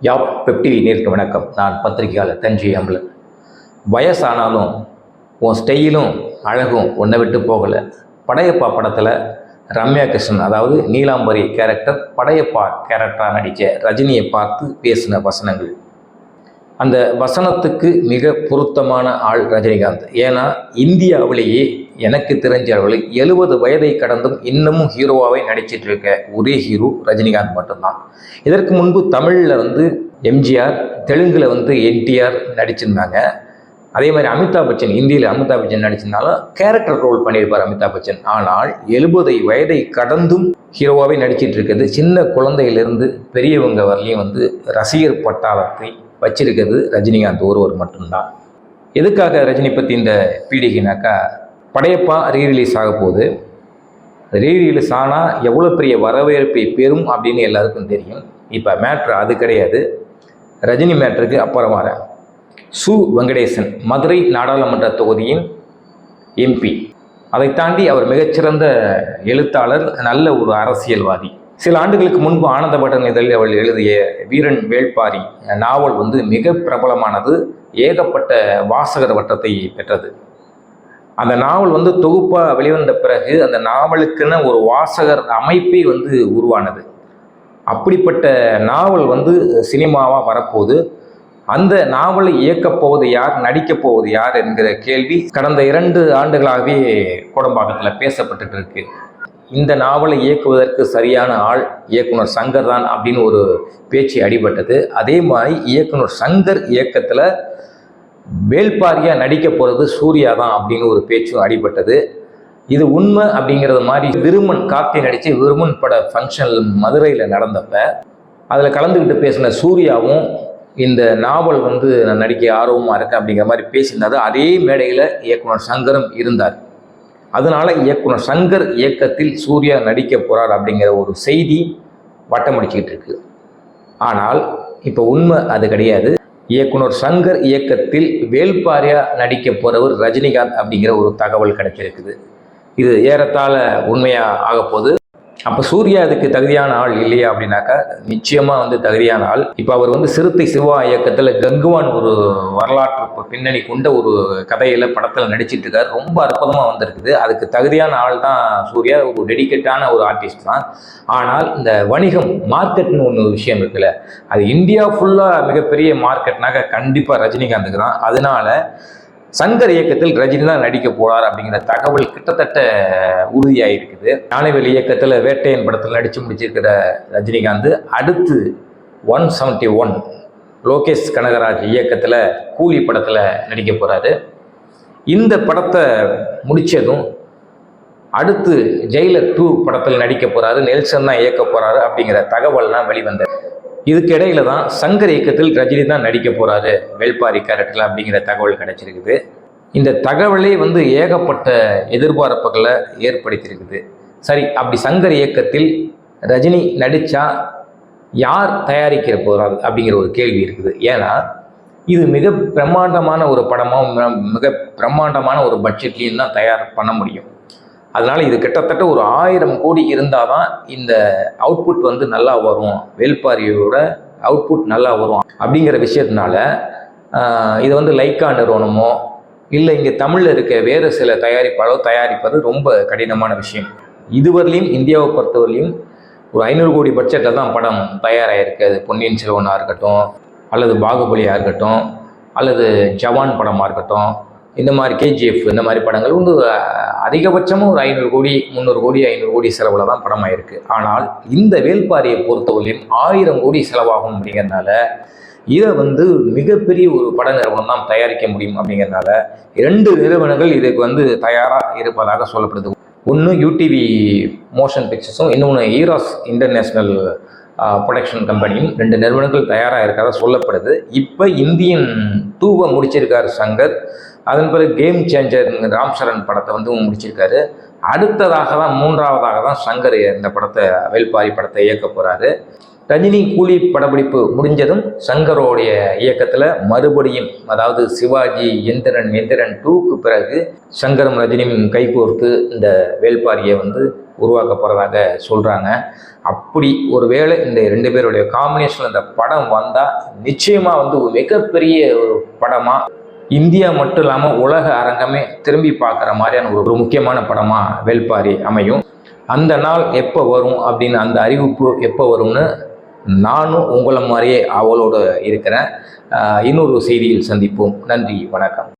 யாப் பெப்டிவி நேருக்கு வணக்கம். நான் பத்திரிகையாளர் தஞ்சை அம்பலன். வயசானாலும் உன் ஸ்டைலும் அழகும் உன்னை விட்டு போகலை. படையப்பா படத்தில் ரம்யா கிருஷ்ணன் அதாவது நீலாம்பரி கேரக்டர் படையப்பா கேரக்டராக நடித்த ரஜினியை பார்த்து பேசின வசனங்கள். அந்த வசனத்துக்கு மிக பொருத்தமான ஆள் ரஜினிகாந்த். ஏன்னா இந்தியாவிலேயே எனக்கு தெரிஞ்ச அளவில் எழுபது வயதை கடந்தும் இன்னமும் ஹீரோவாகவே நடிச்சிட்டு இருக்க ஒரே ஹீரோ ரஜினிகாந்த் மட்டும்தான். இதற்கு முன்பு தமிழில் வந்து எம்ஜிஆர் தெலுங்கில் வந்து என்டிஆர் நடிச்சிருந்தாங்க. அதே மாதிரி அமிதாப் பச்சன் இந்தியில் அமிதாப் பச்சன் நடிச்சிருந்தாலும் கேரக்டர் ரோல் பண்ணியிருப்பார் அமிதாப் பச்சன். ஆனால் எழுபதை வயதை கடந்தும் ஹீரோவாகவே நடிச்சிட்டு இருக்கிறது சின்ன குழந்தையிலிருந்து பெரியவங்க வரலையும் வந்து ரசிகர் பட்டாளத்தை வச்சிருக்கிறது ரஜினிகாந்த் ஒருவர் மட்டும்தான். எதுக்காக ரஜினி பற்றி இந்த பீடிகைனாக்கா படையப்பா ரீரிலீஸ் ஆக போகுது ரீரிலீஸ் ஆனால் எவ்வளோ பெரிய வரவேற்பை பெறும் அப்படின்னு எல்லாருக்கும் தெரியும். இப்போ மேட்ரு அது கிடையாது. ரஜினி மேட்ருக்கு அப்புறம் வர சு வெங்கடேசன் மதுரை நாடாளுமன்ற தொகுதியின் எம்பி அதை தாண்டி அவர் மிகச்சிறந்த எழுத்தாளர் நல்ல ஒரு அரசியல்வாதி. சில ஆண்டுகளுக்கு முன்பு ஆனந்தபட்டன் இதழில் அவள் எழுதிய வீரன் வேள்பாரி நாவல் வந்து மிக பிரபலமானது. ஏகப்பட்ட வாசகர் வட்டத்தை பெற்றது. அந்த நாவல் வந்து தொகுப்பாக வெளிவந்த பிறகு அந்த நாவலுக்குன்னு ஒரு வாசகர் அமைப்பே வந்து உருவானது. அப்படிப்பட்ட நாவல் வந்து சினிமாவாக வரப்போகுது. அந்த நாவலை இயக்கப் போவது யார் நடிக்கப் போவது யார் என்கிற கேள்வி கடந்த இரண்டு ஆண்டுகளாகவே கோடம்பாக்கத்தில் பேசப்பட்டு இருக்கு. இந்த நாவலை இயக்குவதற்கு சரியான ஆள் இயக்குனர் சங்கர் தான் அப்படின்னு ஒரு பேச்சு அடிபட்டது. அதே மாதிரி இயக்குனர் சங்கர் இயக்கத்தில் வேள்பாரியா நடிக்க போகிறது சூர்யா தான் அப்படின்னு ஒரு பேச்சும் அடிபட்டது. இது உண்மை அப்படிங்கிறது மாதிரி விருமன் கார்த்தி நடித்து விருமன் பட ஃபங்க்ஷன் மதுரையில் நடந்தப்ப அதில் கலந்துக்கிட்டு பேசின சூர்யாவும் இந்த நாவல் வந்து நான் நடிக்க ஆர்வமாக இருக்கேன் அப்படிங்கிற மாதிரி பேசியிருந்தார். அதே மேடையில் இயக்குனர் சங்கரும் இருந்தார். அதனால இயக்குனர் சங்கர் இயக்கத்தில் சூர்யா நடிக்க போகிறார் அப்படிங்கிற ஒரு செய்தி வட்டமடிச்சிக்கிட்டு இருக்கு. ஆனால் இப்போ உண்மை அது கிடையாது. இயக்குனர் சங்கர் இயக்கத்தில் வேல்பாரியா நடிக்க போகிறவர் ரஜினிகாந்த் அப்படிங்கிற ஒரு தகவல் கிடைச்சிருக்குது இது ஏறத்தாழ உண்மையாக ஆகப்போகுது அப்போ சூர்யா அதுக்கு தகுதியான ஆள் இல்லையா அப்படின்னாக்கா நிச்சயமாக வந்து தகுதியான ஆள். இப்போ அவர் வந்து சிறுத்தை சிவா இயக்கத்தில் கங்குவான் ஒரு வரலாற்று பின்னணி கொண்ட ஒரு கதையில் படத்தில் நடிச்சிட்டு இருக்காரு. ரொம்ப அற்புதமாக வந்திருக்குது. அதுக்கு தகுதியான ஆள் தான் சூர்யா. ஒரு டெடிக்கேட்டான ஒரு ஆர்டிஸ்ட் தான். ஆனால் இந்த வணிகம் மார்க்கெட்னு ஒன்று விஷயம் இருக்குல்ல அது இந்தியா ஃபுல்லாக மிகப்பெரிய மார்க்கெட்னாக்க கண்டிப்பாக ரஜினிகாந்துக்கு தான். அதனால சங்கர் இயக்கத்தில் ரஜினி தான் நடிக்க போறார் அப்படிங்கிற தகவல் கிட்டத்தட்ட உறுதியாக இருக்குது ஞானவேல் இயக்கத்தில் வேட்டையன் படத்தில் நடித்து முடிச்சிருக்கிற ரஜினிகாந்த் அடுத்து one seventy one Lokesh Kanagaraj இயக்கத்தில் கூலி படத்தில் நடிக்க போகிறாரு இந்த படத்தை முடித்ததும் அடுத்து ஜெயிலர் டூ படத்தில் நடிக்க போகிறாரு நெல்சன் தான் இயக்க போகிறாரு அப்படிங்கிற தகவல்லாம் வெளிவந்தது. இதுக்கு இடையில தான் சங்கர் இயக்கத்தில் ரஜினி தான் நடிக்க போறாரு. வேள்பாரி கேரக்டர் அப்படிங்கிற தகவல் கிடைச்சிருக்குது. இந்த தகவலே வந்து ஏகப்பட்ட எதிர்பார்ப்புகளை ஏற்படுத்தியிருக்குது. சரி அப்படி சங்கர் இயக்கத்தில் ரஜினி நடித்தா யார் தயாரிக்கிற போகிறார் அப்படிங்கிற ஒரு கேள்வி இருக்குது. ஏன்னா இது மிக பிரம்மாண்டமான ஒரு படமாக மிக பிரம்மாண்டமான ஒரு பட்ஜெட்லேயும் தான் தயார் பண்ண முடியும். அதனால் இது கிட்டத்தட்ட ஒரு ஆயிரம் கோடி இருந்தால் தான் இந்த அவுட்புட் வந்து நல்லா வரும். வேல்பாரியோட அவுட்புட் நல்லா வரும் அப்படிங்கிற விஷயத்தினால இது இதை வந்து லைக்கா நிறுவனமோ இல்லை இங்கே தமிழில் இருக்க வேறு சில தயாரிப்பாளோ தயாரிப்பது ரொம்ப கடினமான விஷயம். இதுவரையிலையும் இந்தியாவை பொறுத்தவரையிலையும் ஒரு ஐநூறு கோடி பட்ஜெட்டில் தான் படம் தயாராகிருக்கு அது பொன்னியின் செல்வனாக இருக்கட்டும் அல்லது பாகுபலியாக இருக்கட்டும் அல்லது ஜவான் படமாக இருக்கட்டும் இந்த மாதிரி கேஜிஎஃப் இந்த மாதிரி படங்கள் வந்து அதிகபட்சமும் ஒரு ஐநூறு கோடி முந்நூறு கோடி ஐநூறு கோடி செலவில் தான் படமாயிருக்கு. ஆனால் இந்த வேள்பாரியை பொறுத்தவரையும் ஆயிரம் கோடி செலவாகும் அப்படிங்கிறதுனால இதை வந்து மிகப்பெரிய ஒரு பட நிறுவனம் தான் தயாரிக்க முடியும் அப்படிங்கிறதுனால இரண்டு நிறுவனங்கள் இதுக்கு வந்து தயாராக இருப்பதாக சொல்லப்படுது. ஒன்று யூடிவி மோஷன் பிக்சர்ஸும் இன்னொன்று ஈராஸ் இன்டர்நேஷ்னல் ப்ரொடக்ஷன் கம்பெனியும் ரெண்டு நிறுவனங்கள் தயாராக இருக்கிறதா சொல்லப்படுது. இப்போ இந்தியன் டூவை முடிச்சிருக்கார் சங்கர். அதன் பிறகு கேம் சேஞ்சர் ராம் சரண் படத்தை வந்து முடிச்சிருக்காரு. அடுத்ததாக தான் மூன்றாவதாக தான் சங்கர் இந்த படத்தை வேல்பாரி படத்தை இயக்க போகிறாரு ரஜினி கூலி படப்பிடிப்பு முடிஞ்சதும் சங்கரோடைய இயக்கத்தில் மறுபடியும் அதாவது சிவாஜி எந்திரன் எந்திரன் டூக்கு பிறகு சங்கரும் ரஜினியும் கைகோர்த்து இந்த வேள்பாரியை வந்து உருவாக்க போகிறதாக சொல்கிறாங்க அப்படி ஒருவேளை இந்த ரெண்டு பேருடைய காம்பினேஷன் இந்த படம் வந்தால் நிச்சயமாக வந்து ஒரு மிகப்பெரிய ஒரு படமாக இந்தியா மட்டும் இல்லாமல் உலக அரங்கமே திரும்பி பார்க்குற மாதிரியான ஒரு ஒரு முக்கியமான படமாக வேள்பாரி அமையும். அந்த நாள் எப்போ வரும் அப்படின்னு அந்த அறிவிப்பு எப்போ வரும்னு நானும் உங்களை மாதிரியே அவளோடு இருக்கிறேன். இன்னொரு செய்தியில் சந்திப்போம். நன்றி வணக்கம்.